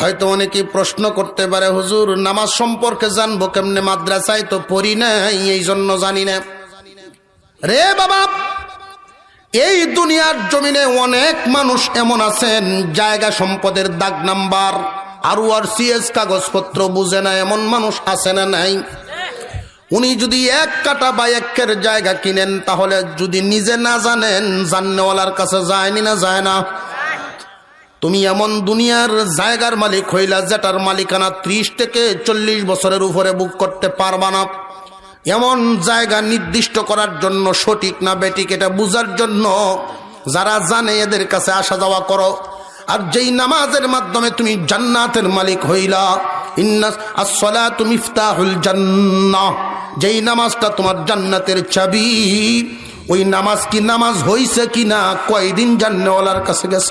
হয়তো অনেকেই প্রশ্ন করতে পারে, হুজুর, নামাজ সম্পর্কে জানব কেমনে? মাদ্রাসায় তো পড়ি নাই এই জন্য জানি না। রে বাবা, এই দুনিয়ার জমিনে অনেক মানুষ এমন আছেন, জায়গা সম্পদের দাগ নাম্বার, আর আর সিএস কাগজপত্র বুঝে না এমন মানুষ আছে না নাই। উনি যদি এক কাটা বা একের জায়গা কিনেন, তাহলে যদি নিজে না জানেন, জান্নেওয়ালার কাছে যায়নি না যায় না। তুমি এমন দুনিয়ার জায়গার মালিক হইলা যেটার মালিকানা ত্রিশ থেকে চল্লিশ বছরের উপরে বুক করতে পারবা না। এমন জায়গা নির্দিষ্ট করার জন্য সঠিক না বেটিক এটা বুঝার জন্য যারা জানে এদের কাছে আসা যাওয়া করো। আর যেই নামাজের মাধ্যমে তুমি জান্নাতের মালিক হইলা ইন্না আসসালাতু মিফতাহুল জান্নাহ। যেই নামাজটা তোমার জান্নাতের চাবি, ওই নামাজ কি নামাজ হইছে কিনা কয়দিন জান্নেওয়ালার কাছে গেছ?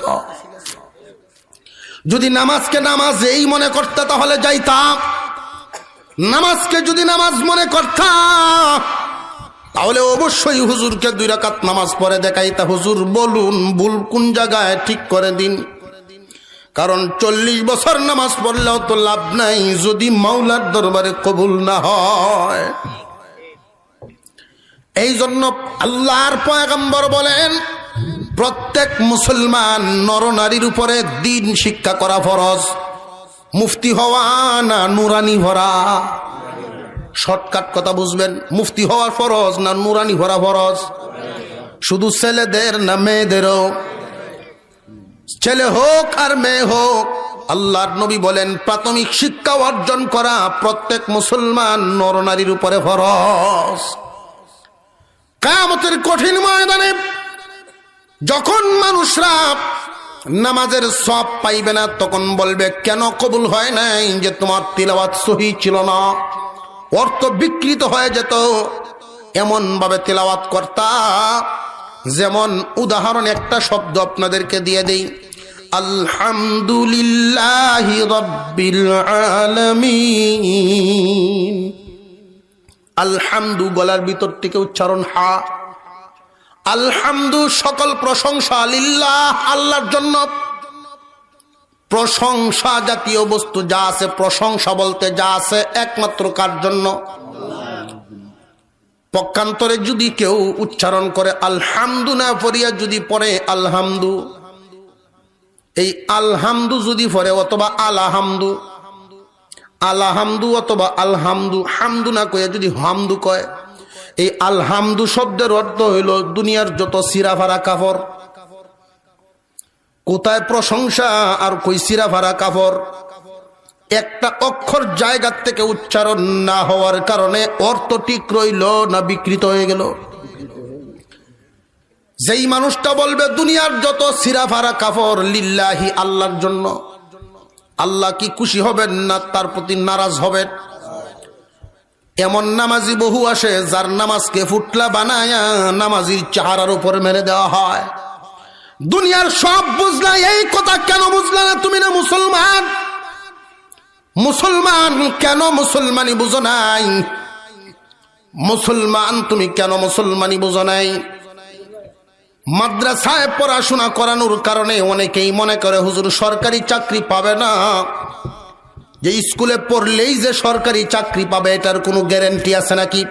যদি নামাজকে নামাজ এই মনে করতে, তাহলে যাইতাম নামাজকে যদি নামাজ মনে করতাম তাহলে অবশ্যই হুজুরকে দুই রাকাত নামাজ পড়ে দেখাইতা। হুজুর, বলুন ভুল কোন জায়গায় ঠিক করে দিন। কারণ চল্লিশ বছর নামাজ পড়লেও তো লাভ নাই, যদি মাওলার দরবারে কবুল না হয়। এই জন্য আল্লাহর পয়গম্বর বলেন প্রত্যেক মুসলমান নরনারীর উপরে দিন শিক্ষা করা ফরজ। মুফতি হওয়া না নুরানি ভরা? শর্টকাট কথা বুঝবেন। মুফতি হওয়া ফরজ না নুরানি ভরা ফরজ? শুধু ছেলেদের না মেয়েদেরও? ছেলে হোক আর মেয়ে হোক, আল্লাহর নবী বলেন, প্রাথমিক শিক্ষা অর্জন করা প্রত্যেক মুসলমান নরনারীর উপরে ফরজ। কামতের কঠিন ময়দানে যখন মানুষরা নামাজের সব পাইবে না, তখন বলবে, কেন কবুল হয় নাই যে তোমার তিলাবাত সহি ছিল না? অর্থ বিকৃত হয়ে যেত। এমন ভাবে তিলাওয়াত কর্তা, যেমন উদাহরণ একটা শব্দ আপনাদেরকে দিয়ে দেই। আলহামদুলিল্লাহ রব্বিল আলামিন। আলহামদু গলার ভিতর থেকে উচ্চারণ হা। আলহামদু সকল প্রশংসা আলিল্লাহ, আল্লাহর জন্য। প্রশংসা জাতীয় বস্তু যা আছে, প্রশংসা বলতে যা আছে, একমাত্র কার জন্য? পক্ষান্তরে যদি কেউ উচ্চারণ করে আলহামদু না পড়িয়া যদি পড়ে, আলহামদু। এই আলহামদু যদি পড়ে, অথবা আলাহামদু। আলাহামদু অথবা আলহামদু, হামদু না কয়ে যদি হামদু কয়। এই আলহামদু শব্দের অর্থ হইল দুনিয়ার যত সিরাফারা কাপড় কোথায় প্রশংসা আর কই সিরাফারা কাপড় একটা অক্ষর জায়গার থেকে উচ্চারণ না হওয়ার কারণে অর্থ ঠিক রইল না বিকৃত হয়ে গেল। যেই মানুষটা বলবে, দুনিয়ার যত সিরাফারা কাপড় লিল্লাহি আল্লাহর জন্য। আল্লাহ কি খুশি হবেন না তার প্রতি নারাজ হবেন? এমন নামাজি বহু আসে যার নামাজকে ফুটলা বানায় নামাজির চেহারার উপর মেরে দেওয়া হয়। দুনিয়ার সব বুঝলা, এই কথা কেন বুঝলা না তুমি না মুসলমান? মুসলমান কেন মুসলমানি বুঝো নাই? মুসলমান তুমি কেন মুসলমানি বুঝো নাই? মাদ্রাসায় পড়াশোনা করানোর কারণে অনেকেই মনে করে, হুজুর সরকারি চাকরি পাবে না। যে স্কুলে পড়লেই যে সরকারি চাকরি পাবে এটার কোনো গ্যারেন্টি আছে নাকি?